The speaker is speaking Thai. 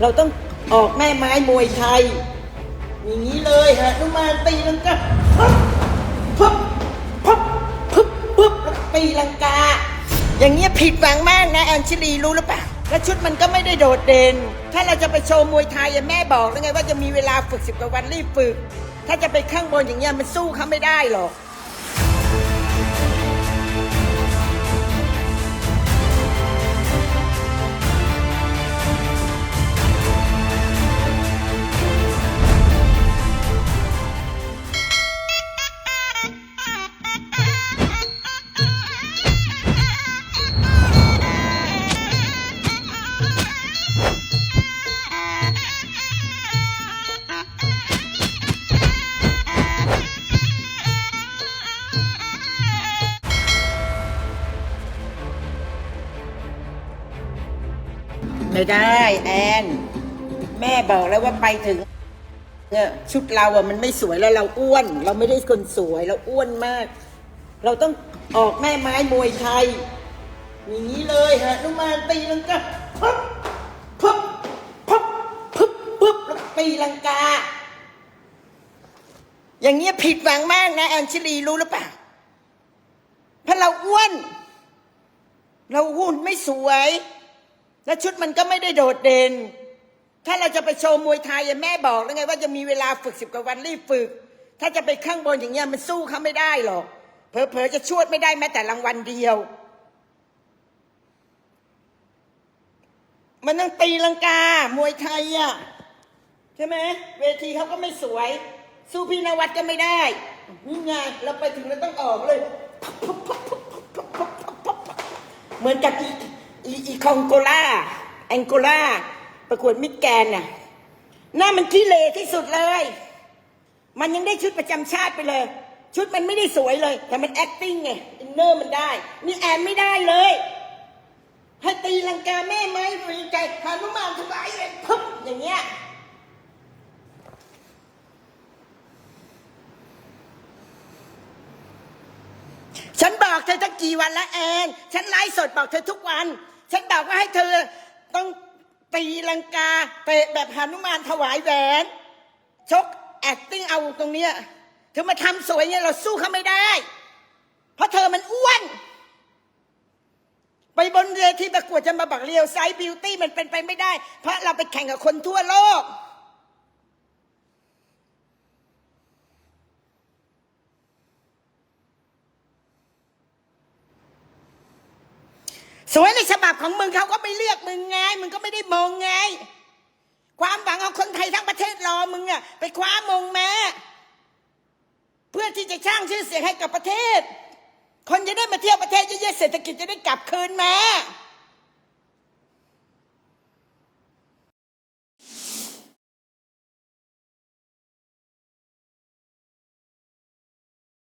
เราต้องออกแม่ไม้มวยไทย อย่างนี้เลยฮะนุมานตีลังกาพับพับพับพึบปึ๊บตีลังกา อย่างเงี้ยผิดหวังมากนะแอนชิลีรู้หรือเปล่าและชุดมันก็ไม่ได้โดดเด่น ถ้าเราจะไปโชว์มวยไทยอะแม่บอกแล้วไงว่าจะมีเวลาฝึกสิบกว่าวันรีบฝึก ถ้าจะไปข้างบนอย่างเงี้ยมันสู้เขาไม่ได้หรอก ไม่ได้แอน แม่บอกแล้วว่าไปถึงเนี่ยชุดเราอะมันไม่สวยแล้วเราอ้วน เราไม่ได้คนสวยเราอ้วนมาก เราต้องออกแม่ไม้มวยไทย อย่างนี้เลยฮะนุมานตีลังกาพับพับพับพึบปึ๊บแล้วตีลังกา อย่างเงี้ยผิดหวังมากนะแอนชิลีรู้หรือเปล่าเพราะเราอ้วน เราหุ่นไม่สวย และชุดมันก็ไม่ได้โดดเด่น ถ้าเราจะไปโชว์มวยไทยอะแม่บอกแล้วไงว่าจะมีเวลาฝึกสิบกว่าวันรีบฝึก ถ้าจะไปข้างบนอย่างเงี้ยมันสู้เขาไม่ได้หรอกเผลอๆจะชวดไม่ได้แม้แต่รางวัลเดียว มันต้องตีลังกามวยไทยอะใช่ไหมเวทีเขาก็ไม่สวย สู้พี่นวัดก็ไม่ได้นี่ไงเราไปถึงเราต้องออกเลย เหมือนกับอี อีอีคองโกลาแองโกลาประกวดมิดแกนน่ะหน้ามันขี้เลที่สุดเลย มันยังได้ชุดประจำชาติไปเลย ชุดมันไม่ได้สวยเลย แต่มัน acting ไงอินเนอร์มันได้ นี่แอนไม่ได้เลยให้ตีลังกาแม่ไหม้บริใจหานุมานถวายเลยพึบอย่างเงี้ยฉันบอกเธอตั้งกี่วันแล้วแอน ฉันไลฟ์สดบอกเธอทุกวัน ฉันบอกว่าให้เธอต้องตีลังกาเตะแบบหานุมานถวายแหวนชก acting เอาตรงเนี้ยเธอมาทำสวยเนี่ยเราสู้เขาไม่ได้ เพราะเธอมันอ้วน ไปบนเวทีประกวดจะมาบักเรียวไซส์บิวตี้มันเป็นไปไม่ได้ เพราะเราไปแข่งกับคนทั่วโลก สวยในฉบับของมึงเขาก็ไม่เลือกมึงไง มึงก็ไม่ได้มองไง ความหวังของคนไทยทั้งประเทศรอมึงอะไปคว้ามงมาเพื่อที่จะสร้างชื่อเสียงให้กับประเทศ คนจะได้มาเที่ยวประเทศเยอะๆเศรษฐกิจจะได้กลับคืนมา